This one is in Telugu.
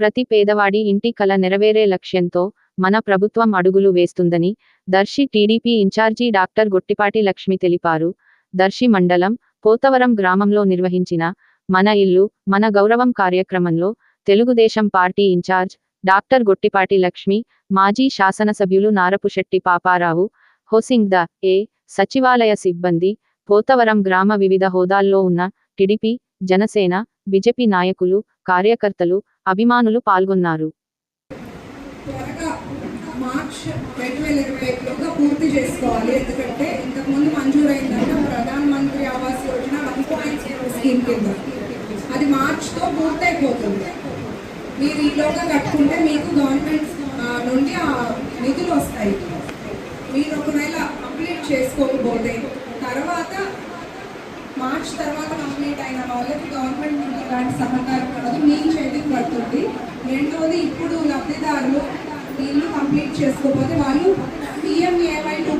ప్రతి పేదవాడి ఇంటి కల నెరవేరే లక్ష్యంతో మన ప్రభుత్వం అడుగులు వేస్తుందని Darsi TDP incharge doctor Gottipati Lakshmi తెలిపారు. దర్శి మండలం పోతవరం గ్రామంలో నిర్వహించిన మన ఇల్లు మన గౌరవం కార్యక్రమంలో Telugu Desam party in-charge doctor Gottipati Lakshmi మాజీ శాసనసభ్యులు నారపుశెట్టి పాపారావు హోసింగ్ ద ఏ సచివాలయ సిబ్బంది పోతవరం గ్రామ వివిధ హోదాల్లో ఉన్న టిడిపి జనసేన బిజెపి నాయకులు కార్యకర్తలు అభిమానులు పాల్గొన్నారు. మార్చ్ రెండు వేల ఇరవై ఐదులోగా పూర్తి చేసుకోవాలి. ఎందుకంటే ఇంతకుముందు మంజూరైందంటే Pradhan Mantri Awas Yojana one point zero scheme కింద. అది మార్చ్తో పూర్తయిపోతుంది. మీరు ఈలోగా కట్టుకుంటే మీకు గవర్నమెంట్ నుండి ఆ నిధులు వస్తాయి. మీరు ఒకవేళ కంప్లీట్ చేసుకోకపోతే తర్వాత మార్చ్ తర్వాత కంప్లీట్ అయిన వాళ్ళకి గవర్నమెంట్ నుండి ఇలాంటి సహకారం ఉండదు మీ కాబట్టి రెండోది ఇప్పుడు లబ్ధిదారులు ఇల్లు కంప్లీట్ చేసుకోకపోతే వాళ్ళు పిఎంఏవై టూ